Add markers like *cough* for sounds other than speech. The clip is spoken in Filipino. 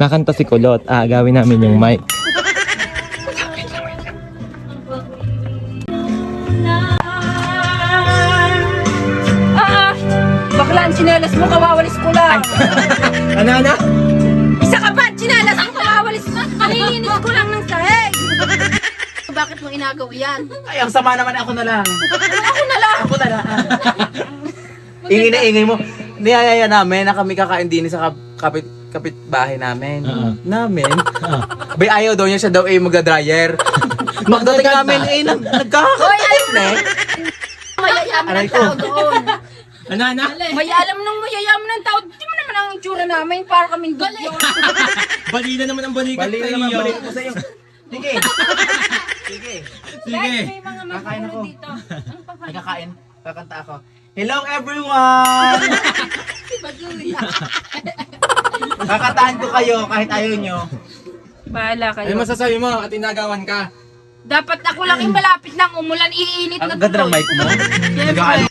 Kakanta si Kulot. Ah, gawin namin yung mic. Ah, bakla ang tsinelas mo, kawawalis ko lang. *laughs* Ano, ano? Isa ka pa, tsinelas mo, kawawalis mo. Kalilinis ko lang ng sahig. Bakit mo inagaw yan? Ay, ang sama naman ako na lang. Ako na lang. Ako na lang. ingay na ingay mo. Niyayaya namin na kami kakain din sa kap- kapit kapit bahay namin. Oo. Namin. Bay ayaw daw niya siya daw eh magda-dryer. Pagdating *laughs* Magaganda. namin eh nag nagkakakit na eh. Mayayaman Aray ko. tao doon. Ano, ano? May alam nung mayayaman ng tao. Di mo naman ang itsura namin para kaming dugyo. *laughs* Bali na naman ang balikat Bali na naman balik ko sa iyo. Sige. Sige. Sige. May mga Kakain ako. dito. Ano pa Nagkakain. Kakanta ako. Hello everyone! *laughs* Kakantahan ko kayo kahit ayaw nyo. Bahala kayo. Ano masasabi mo at inagawan ka? Dapat ako lang yung malapit ng umulan, iinit na Ang ganda ng mic mo. Siyempre.